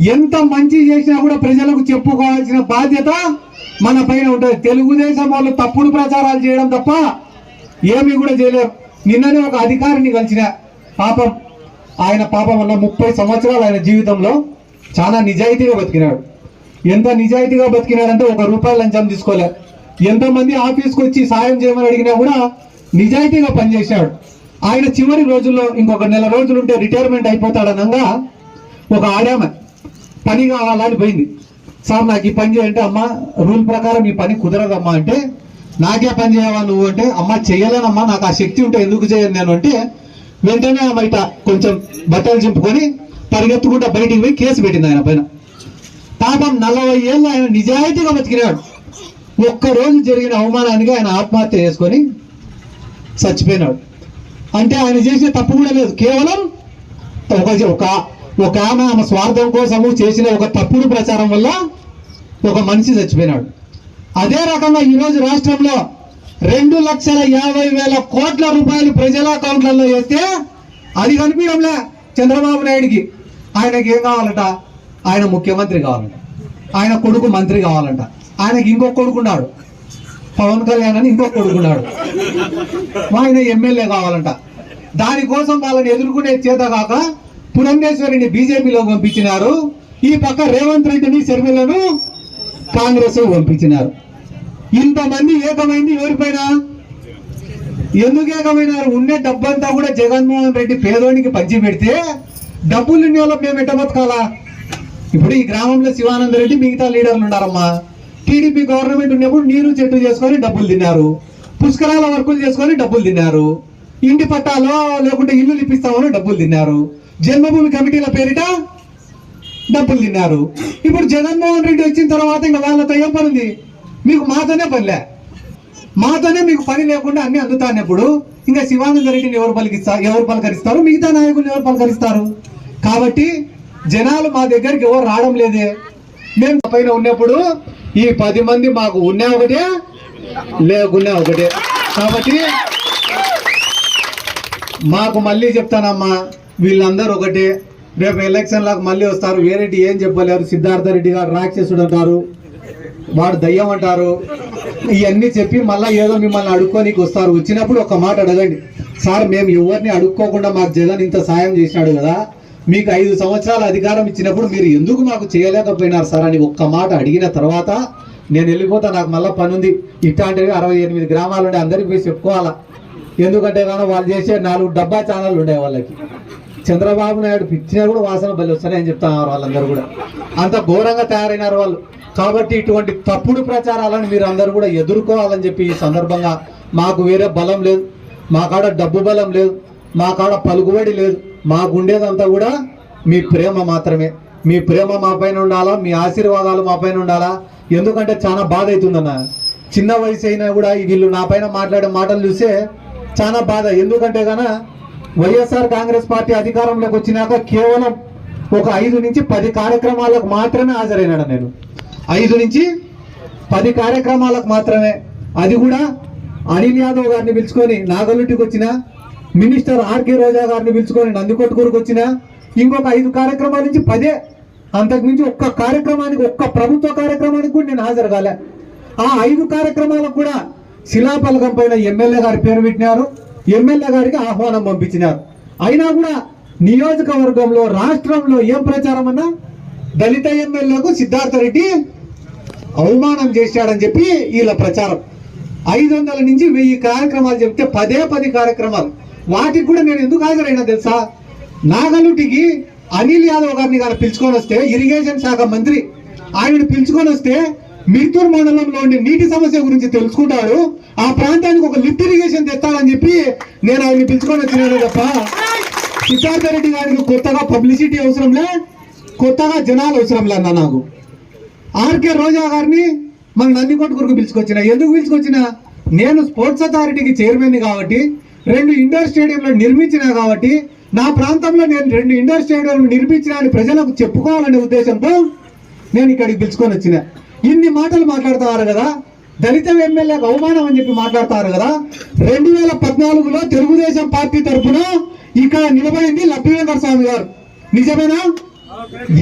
ఎంత మంచి చేసినా కూడా ప్రజలకు చెప్పుకోవాల్సిన బాధ్యత మన పైన ఉంటుంది. తెలుగుదేశం వాళ్ళు తప్పుడు ప్రచారాలు చేయడం తప్ప ఏమీ కూడా చేయలేరు. నిన్ననే ఒక అధికారిని కలిసిన పాపం ఆయన పాపం వల్ల ముప్పై సంవత్సరాలు ఆయన జీవితంలో చాలా నిజాయితీగా బతికినాడు. ఎంత నిజాయితీగా బతికినాడంటే ఒక రూపాయి లంచం తీసుకోలేదు ఎంతమంది ఆఫీస్కి వచ్చి సాయం చేయమని అడిగినా కూడా నిజాయితీగా పనిచేశాడు. ఆయన చివరి రోజుల్లో ఇంకొక నెల రోజులు ఉంటే రిటైర్మెంట్ అయిపోతాడనంగా ఒక ఆడామె. పని కావాలని పోయింది. సార్ నాకు ఈ పని చేయంటే అమ్మ. రూల్ ప్రకారం ఈ పని కుదరదమ్మా అంటే నాకే పని చేయవా నువ్వు? అంటే అమ్మ చేయలేనమ్మా. నాకు ఆ శక్తి ఉంటే ఎందుకు చేయను నేను? అంటే వెంటనే ఆమె ఇట కొంచెం బట్టలు చింపుకొని పరిగెత్తుకుంటా బయటికి పోయి కేసు పెట్టింది ఆయన పైన. పాపం నలభై ఏళ్ళు ఆయన నిజాయితీగా బతికినాడు. ఒక్క రోజు జరిగిన అవమానానికి ఆయన ఆత్మహత్య చేసుకొని చచ్చిపోయినాడు. అంటే ఆయన చేసే తప్పు కూడా లేదు. కేవలం ఒక ఒక ఒక ఆమె ఆమె స్వార్థం కోసము చేసిన ఒక తప్పుడు ప్రచారం వల్ల ఒక మనిషి చచ్చిపోయినాడు. అదే రకంగా ఈరోజు రాష్ట్రంలో రెండు లక్షల యాభై వేల కోట్ల రూపాయలు ప్రజల అకౌంట్లలో వేస్తే అది కనిపించడంలే చంద్రబాబు నాయుడికి. ఆయనకి ఏం కావాలట? ఆయన ముఖ్యమంత్రి కావాలంట. ఆయన కొడుకు మంత్రి కావాలంట. ఆయనకి ఇంకొక కొడుకున్నాడు. పవన్ కళ్యాణ్ అని ఇంకొక కొడుకున్నాడు. ఆయన ఎమ్మెల్యే కావాలంట. దానికోసం వాళ్ళని ఎదుర్కొనే చేత కాక పురంధేశ్వరిని బీజేపీలో పంపించినారు. ఈ పక్క రేవంత్ రెడ్డిని షర్మిలను కాంగ్రెస్ పంపించినారు. ఇంతమంది ఏకమైంది ఎవరిపైన ఎందుకు ఏకమైనారు? ఉండే డబ్బంతా కూడా జగన్మోహన్ రెడ్డి పేదోనికి పంచి పెడితే డబ్బులు ఇన్ని మేము ఎట్టబతకాలా ఇప్పుడు ఈ గ్రామంలో శివానంద రెడ్డి మిగతా లీడర్లు ఉన్నారమ్మా. టీడీపీ గవర్నమెంట్ ఉన్నప్పుడు నీరు చెట్టు చేసుకొని డబ్బులు తిన్నారు. పుష్కరాల వర్కులు చేసుకొని డబ్బులు తిన్నారు. ఇంటి పట్టాలో లేకుంటే ఇల్లు ఇప్పిస్తామని డబ్బులు తిన్నారు. జన్మభూమి కమిటీల పేరిట డబ్బులు తిన్నారు ఇప్పుడు జగన్మోహన్ రెడ్డి వచ్చిన తర్వాత ఇంకా వాళ్ళతో ఏం పనుంది? మీకు మాతోనే పనిలే. మాతోనే మీకు పని లేకుండా అన్ని అందుతానప్పుడు ఇంకా శివానంద రెడ్డిని ఎవరు పలికిస్తారు ఎవరు పలకరిస్తారు? మిగతా నాయకులు ఎవరు పలకరిస్తారు? కాబట్టి జనాలు మా దగ్గరికి ఎవరు రావడం లేదే. మేము పైన ఉన్నప్పుడు ఈ పది మంది మాకు ఉన్నా ఒకటే లేకున్నా ఒకటే. కాబట్టి మాకు మళ్ళీ చెప్తానమ్మా వీళ్ళందరూ ఒకటే. రేపు ఎలక్షన్లకు మళ్ళీ వస్తారు. వేరేటి ఏం చెప్పలేరు. సిద్ధార్థ రెడ్డి గారు రాక్షసుడు అంటారు. వాడు దయ్యం అంటారు. ఇవన్నీ చెప్పి మళ్ళీ ఏదో మిమ్మల్ని అడుక్కోనికి వస్తారు. వచ్చినప్పుడు ఒక మాట అడగండి. సార్ మేము ఎవరిని అడుక్కోకుండా మాకు జగన్ ఇంత సాయం చేసినాడు కదా. మీకు ఐదు సంవత్సరాల అధికారం ఇచ్చినప్పుడు మీరు ఎందుకు మాకు చేయలేకపోయినారు సార్ అని ఒక్క మాట అడిగిన తర్వాత నేను వెళ్ళిపోతా నాకు మళ్ళీ పని ఉంది ఇట్లాంటివి అరవై ఎనిమిది గ్రామాలు ఉండే అందరికి పోయి చెప్పుకోవాలా. ఎందుకంటే కానీ వాళ్ళు చేసే నాలుగు డబ్బా ఛానళ్ళు ఉండే వాళ్ళకి. చంద్రబాబు నాయుడు పిచ్చినా కూడా వాసన బలి వస్తాయని చెప్తున్నారు వాళ్ళందరూ కూడా. అంత ఘోరంగా తయారైనారు వాళ్ళు. కాబట్టి ఇటువంటి తప్పుడు ప్రచారాలను మీరు అందరూ కూడా ఎదుర్కోవాలని చెప్పి ఈ సందర్భంగా మాకు వేరే బలం లేదు. మా కాడ డబ్బు బలం లేదు. మా కాడ పలుకుబడి లేదు. మాకు ఉండేదంతా కూడా మీ ప్రేమ మాత్రమే. మీ ప్రేమ మా పైన ఉండాలా? మీ ఆశీర్వాదాలు మా పైన ఉండాలా? ఎందుకంటే చాలా బాధ అవుతుందన్న. చిన్న వయసు అయినా కూడా ఈ వీళ్ళు నా పైన మాట్లాడే మాటలు చూస్తే చాలా బాధ. ఎందుకంటే కానీ వైఎస్ఆర్ కాంగ్రెస్ పార్టీ అధికారంలోకి వచ్చినాక కేవలం ఒక ఐదు నుంచి పది కార్యక్రమాలకు మాత్రమే హాజరైనాడు నేను. ఐదు నుంచి పది కార్యక్రమాలకు మాత్రమే. అది కూడా అనిల్ యాదవ్ గారిని పిలుచుకొని నాగలుట్టికి వచ్చిన మినిస్టర్ ఆర్కే రోజా గారిని పిలుచుకొని నందికొట్టుకూరుకు వచ్చిన ఇంకొక ఐదు కార్యక్రమాల నుంచి పదే అంతకుమించి ఒక్క కార్యక్రమానికి ఒక్క ప్రభుత్వ కార్యక్రమానికి కూడా నేను హాజరు కాలే ఆ ఐదు కార్యక్రమాలకు కూడా శిలాఫలకం పైన ఎమ్మెల్యే గారి పేరు పెట్టినారు. ఎమ్మెల్యే గారికి ఆహ్వానం పంపించినారు. అయినా కూడా నియోజకవర్గంలో రాష్ట్రంలో ఏం ప్రచారం అన్నా దళిత ఎమ్మెల్యేకు సిద్ధార్థ రెడ్డి అవమానం చేశాడని చెప్పి వీళ్ళ ప్రచారం. ఐదు వందల నుంచి వెయ్యి కార్యక్రమాలు చెప్తే పదే పది కార్యక్రమాలు. వాటికి కూడా నేను ఎందుకు హాజరైనా తెలుసా? నాగలుటికి అనిల్ యాదవ్ గారిని కానీ పిలుచుకొని వస్తే ఇరిగేషన్ శాఖ మంత్రి ఆయనను పిలుచుకొని వస్తే మిర్తూర్ మండలంలో ఉండే నీటి సమస్య గురించి తెలుసుకుంటాడు ఆ ప్రాంతానికి ఒక లిఫ్ట్ ఇరిగేషన్ తెస్తానని చెప్పి నేను ఆయన పిలుచుకొని వచ్చినాను తప్ప. సిద్ధార్థ రెడ్డి గారికి కొత్తగా పబ్లిసిటీ అవసరంలే కొత్తగా జనాలు అవసరంలే అన్న నాకు. ఆర్కే రోజా గారిని మన నందికొట్టుకురకు పిలుచుకొచ్చిన. ఎందుకు పిలుచుకొచ్చిన? నేను స్పోర్ట్స్ అథారిటీకి చైర్మన్ కాబట్టి రెండు ఇండోర్ స్టేడియంలు నిర్మించిన కాబట్టి నా ప్రాంతంలో నేను రెండు ఇండోర్ స్టేడియంలు నిర్మించిన అని ప్రజలకు చెప్పుకోవాలనే ఉద్దేశంతో నేను ఇక్కడికి పిలుచుకొని వచ్చిన. ఇన్ని మాటలు మాట్లాడుతున్నారు కదా. దళిత ఎమ్మెల్యే అవమానం అని చెప్పి మాట్లాడతారు కదా. రెండు వేల పద్నాలుగులో తెలుగుదేశం పార్టీ తరఫున ఇక్కడ నిలబడింది లక్ష్మీవేంద్ర స్వామి గారు. నిజమేనా?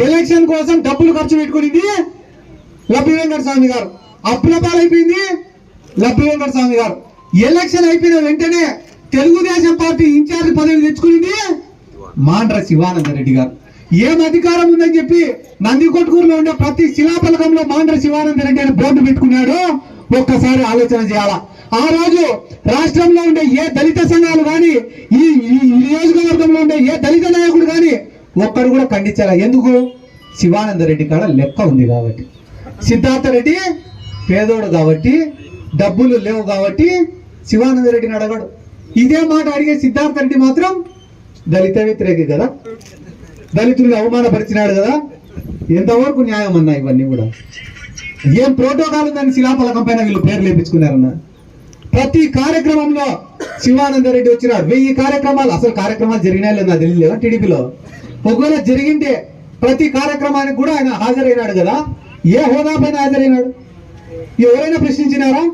ఎలక్షన్ కోసం డబ్బులు ఖర్చు పెట్టుకునింది లబ్బి స్వామి గారు. అప్పుల పాలైపోయింది లబ్బి స్వామి గారు. ఎలక్షన్ అయిపోయిన వెంటనే తెలుగుదేశం పార్టీ ఇన్ఛార్జ్ పదవి తెచ్చుకునింది మాండ్ర శివానంద రెడ్డి గారు. ఏం అధికారం ఉందని చెప్పి నందికొట్కూరులో ఉండే ప్రతి శిలాఫలకంలో మాండ్ర శివానంద రెడ్డి అని బోర్డు పెట్టుకున్నాడు ఒక్కసారి ఆలోచన చేయాలా. ఆ రోజు రాష్ట్రంలో ఉండే ఏ దళిత సంఘాలు కానీ ఈ ఈ నియోజకవర్గంలో ఉండే ఏ దళిత నాయకుడు కానీ ఒక్కరు కూడా ఖండించారా ఎందుకు? శివానంద రెడ్డి కాడ లెక్క ఉంది కాబట్టి. సిద్ధార్థ రెడ్డి పేదోడు కాబట్టి డబ్బులు లేవు కాబట్టి శివానంద రెడ్డిని అడగడు. ఇదే మాట అడిగే సిద్ధార్థ రెడ్డి మాత్రం దళిత వ్యతిరేకి కదా. దళితుల్ని అవమానపరిచినాడు కదా? ఎంతవరకు న్యాయం అన్నా ఇవన్నీ కూడా? ఏం ప్రోటోకాల్ ఉందని శిలాఫలకం పైన వీళ్ళు పేర్లు లేపించుకున్నారన్న ప్రతి కార్యక్రమంలో శివానంద రెడ్డి వచ్చినాడు. వెయ్యి కార్యక్రమాలు అసలు కార్యక్రమాలు జరిగినాయి లేదా నాకు టీడీపీలో? ఒకవేళ జరిగింటే ప్రతి కార్యక్రమానికి కూడా ఆయన హాజరైనాడు కదా? ఏ హోదా పైన హాజరైనాడు? ఎవరైనా ప్రశ్నించినారా?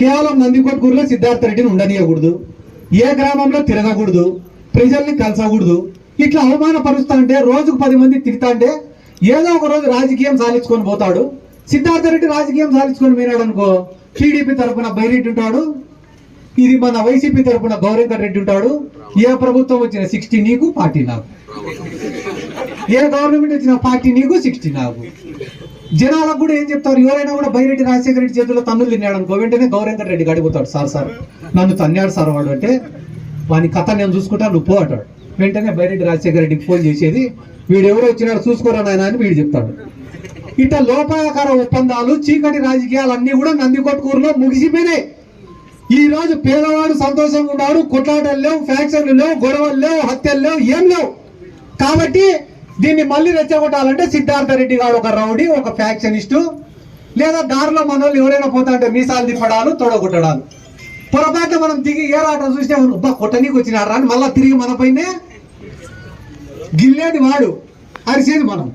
కేవలం నందికొట్కూరులో సిద్ధార్థ రెడ్డిని ఉండనీయకూడదు. ఏ గ్రామంలో తిరగకూడదు. ప్రజల్ని కలసకూడదు. ఇట్లా అవమానపరుస్తా అంటే రోజుకు పది మంది తిడతా అంటే ఏదో ఒక రోజు రాజకీయం సాధించుకొని పోతాడు. సిద్ధార్థ రెడ్డి రాజకీయం సాధించుకొని పోయినాడు అనుకో టీడీపీ తరపున బైరెడ్డి ఉంటాడు. ఇది మన వైసీపీ తరపున గౌరేందర్ రెడ్డి ఉంటాడు. ఏ ప్రభుత్వం వచ్చిన సిక్స్టీ నీకు పార్టీ నాకు. ఏ గవర్నమెంట్ వచ్చిన పార్టీ నీకు సిక్స్టీ నాకు. జనాలకు కూడా ఏం చెప్తారు? ఎవరైనా కూడా బైరెడ్డి రాజశేఖర రెడ్డి చేతుల్లో తన్నులు తిన్నాడు అనుకో వెంటనే గౌరీకర్ రెడ్డి గడిపోతాడు. సార్ సార్ నన్ను తన్నాడు సార్ వాడు అంటే వాని కథ నేను చూసుకుంటా నువ్వు పో అంటాడు. వెంటనే బైరెడ్డి రాజశేఖర రెడ్డికి ఫోన్ చేసేది వీడు ఎవరో వచ్చినాడు చూసుకోరా నాయన అని వీడు చెప్తాడు. ఇట్లా లోపాయకార ఒప్పందాలు చీకటి రాజకీయాలు అన్ని కూడా నందికొట్కూరులో ముగిసిపోయినాయి. ఈ రోజు పేదవాడు సంతోషంగా ఉన్నాడు కొట్లాటలు లేవు ఫ్యాక్షన్లు లేవు గొడవలు లేవు హత్యలు లేవు ఏం లేవు. కాబట్టి దీన్ని మళ్ళీ రెచ్చగొట్టాలంటే సిద్ధార్థ రెడ్డి గారు ఒక రౌడీ ఒక ఫ్యాక్షనిస్టు లేదా దారిలో మన వాళ్ళు ఎవరైనా పోతా అంటే మీసాలు తిప్పడాలు తొడగొట్టడాలు. పొరపాటు మనం దిగి ఏరాటం చూస్తే ఉబ్బా కొట్టనీకి వచ్చినారా అని మళ్ళీ తిరిగి మన పైనే గిల్లేది వాడు అరిసేది మనం.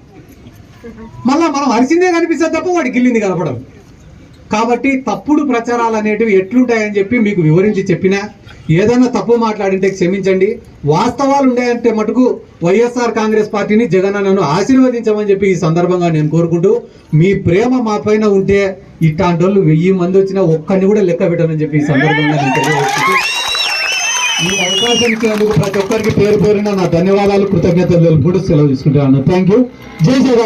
మళ్ళా మనం అరిసిందే కనిపిస్తుంది తప్ప వాడు గిల్లింది కనపడదు. కాబట్టి తప్పుడు ప్రచారాలు అనేటివి ఎట్లుంటాయని చెప్పి మీకు వివరించి చెప్పినా ఏదైనా తప్పు మాట్లాడింటే క్షమించండి. వాస్తవాలు ఉన్నాయంటే మటుకు వైఎస్ఆర్ కాంగ్రెస్ పార్టీని జగన్ నన్ను ఆశీర్వదించమని చెప్పి ఈ సందర్భంగా నేను కోరుకుంటూ మీ ప్రేమ మా పైన ఉంటే ఇట్లాంటి వాళ్ళు వెయ్యి మంది వచ్చినా ఒక్కరిని కూడా లెక్క పెట్టనని చెప్పి ఈ సందర్భంగా నేను తెలియజేస్తూ ఈ అవకాశం ఇచ్చినందుకు ప్రతి ఒక్కరికి పేరు పేరున నా ధన్యవాదాలు కృతజ్ఞతలు తెలుపుకుంటూ సెలవు తీసుకుంటున్నాను. థ్యాంక్ యూ జై జగన్.